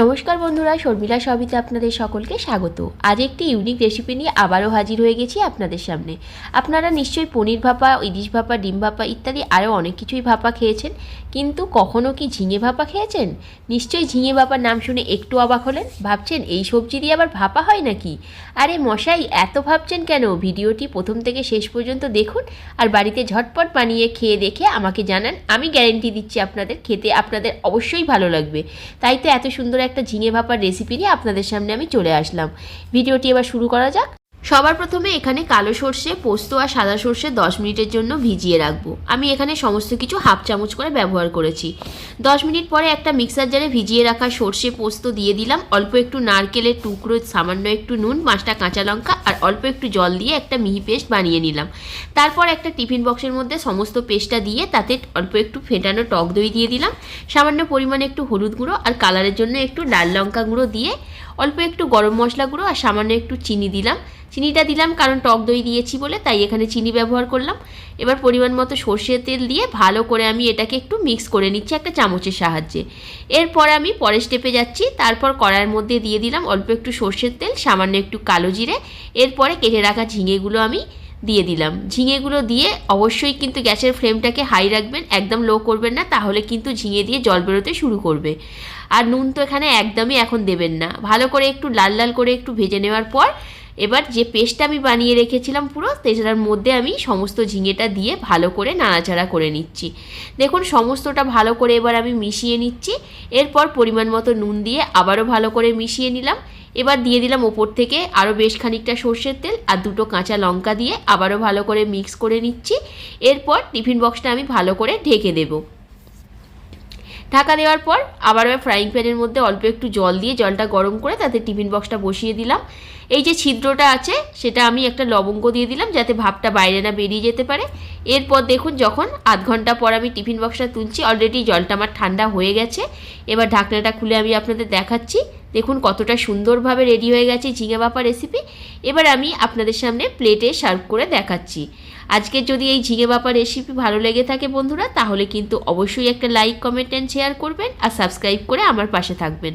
নমস্কার বন্ধুরা, শর্মিলা সবিতে আপনাদের সকলকে স্বাগত। আজ একটি ইউনিক রেসিপি নিয়ে আবারও হাজির হয়ে গেছি আপনাদের সামনে। আপনারা নিশ্চয়ই পনির ভাপা, ইলিশ ভাপা, ডিম ভাপা ইত্যাদি আরও অনেক কিছুই ভাপা খেয়েছেন। কিন্তু কখনো কি ঝিঙে ভাপা খেয়েছেন? নিশ্চয়ই ঝিঙে ভাপার নাম শুনে একটু অবাক হলেন? ভাবছেন এই সবজি দিয়ে আবার ভাপা হয় নাকি? আরে মশাই, এত ভাবছেন কেন? ভিডিওটি প্রথম থেকে শেষ পর্যন্ত দেখুন আর বাড়িতে ঝটপট বানিয়ে খেয়ে দেখে আমাকে জানান। আমি গ্যারেন্টি দিচ্ছি আপনাদের, খেতে আপনাদের অবশ্যই ভালো লাগবে। তাই তো এত সুন্দর একটা ঝিঙে ভাপার রেসিপি নিয়ে আপনাদের সামনে আমি চলে আসলাম। ভিডিওটি এবার শুরু করা যাক। সবার প্রথমে এখানে কালো সর্ষে, পোস্ত আর সাদা সর্ষে দশ মিনিটের জন্য ভিজিয়ে রাখব। আমি এখানে সমস্ত কিছু হাফ চামচ করে ব্যবহার করেছি। দশ মিনিট পরে একটা মিক্সার জারে ভিজিয়ে রাখা সর্ষে পোস্ত দিয়ে দিলাম। অল্প একটু নারকেলের টুকরো, সামান্য একটু নুন, পাঁচটা কাঁচা লঙ্কা আর অল্প একটু জল দিয়ে একটা মিহি পেস্ট বানিয়ে নিলাম। তারপর একটা টিফিন বক্সের মধ্যে সমস্ত পেস্টটা দিয়ে তাতে অল্প একটু ফেটানো টক দই দিয়ে দিলাম। সামান্য পরিমাণে একটু হলুদ গুঁড়ো আর কালারের জন্য একটু লাল লঙ্কা গুঁড়ো দিয়ে অল্প একটু গরম মশলা গুঁড়ো আর সামান্য একটু চিনি দিলাম। চিনিটা দিলাম কারণ টক দই দিয়েছি বলে, তাই এখানে চিনি ব্যবহার করলাম। এবার পরিমাণ মতো সর্ষের তেল দিয়ে ভালো করে আমি এটাকে একটু মিক্স করে নিচ্ছি একটা চামচের সাহায্যে। এরপর আমি পরের স্টেপে যাচ্ছি, তারপর কড়াইয়ের মধ্যে দিয়ে দিলাম অল্প একটু সর্ষের তেল, সামান্য একটু কালো জিরে, এরপরে কেটে রাখা ঝিঙেগুলো আমি দিয়ে দিলাম। ঝিঙেগুলো দিয়ে অবশ্যই কিন্তু গ্যাসের ফ্লেমটাকে হাই রাখবেন, একদম লো করবেন না, তাহলে কিন্তু ঝিঙে দিয়ে জল বেরোতে শুরু করবে। আর নুন তো এখানে একদমই এখন দেবেন না। ভালো করে একটু লাল লাল করে একটু ভেজে নেওয়ার পর এবার যে পেস্টটা আমি বানিয়ে রেখেছিলাম পুরো সেটার মধ্যে আমি সমস্ত ঝিঙেটা দিয়ে ভালো করে নাড়াচাড়া করে নিচ্ছি। দেখুন, সমস্তটা ভালো করে এবার আমি মিশিয়ে নিচ্ছি। এরপর পরিমাণ মতো নুন দিয়ে আবারও ভালো করে মিশিয়ে নিলাম। এবার দিয়ে দিলাম ওপর থেকে আরও বেশ খানিকটা সর্ষের তেল আর দুটো কাঁচা লঙ্কা দিয়ে আবারও ভালো করে মিক্স করে নিচ্ছি। এরপর টিফিন বক্সটা আমি ভালো করে ঢেকে দেবো। ঢাকা দেওয়ার পর আবার ফ্রাইং প্যানের মধ্যে অল্প একটু জল দিয়ে জলটা গরম করে তাতে টিফিন বক্সটা বসিয়ে দিলাম। এই যে ছিদ্রটা আছে, সেটা আমি একটা লবঙ্গ দিয়ে দিলাম যাতে ভাবটা বাইরে না বেরিয়ে যেতে পারে। এরপর দেখুন যখন আধ ঘণ্টা পর আমি টিফিন বক্সটা তুলছি অলরেডি জলটা আমার ঠান্ডা হয়ে গেছে। এবার ঢাকনাটা খুলে আমি আপনাদের দেখাচ্ছি। দেখুন কতটা সুন্দরভাবে রেডি হয়ে গেছে ঝিঙে বাপা রেসিপি এবার আমি আপনাদের সামনে প্লেটে সার্ভ করে দেখাচ্ছি। আজকে যদি এই ঝিঙে বাপা রেসিপি ভালো লেগে থাকে বন্ধুরা, তাহলে কিন্তু অবশ্যই একটা লাইক কমেন্ট অ্যান্ড শেয়ার করবেন আর সাবস্ক্রাইব করে আমার পাশে থাকবেন।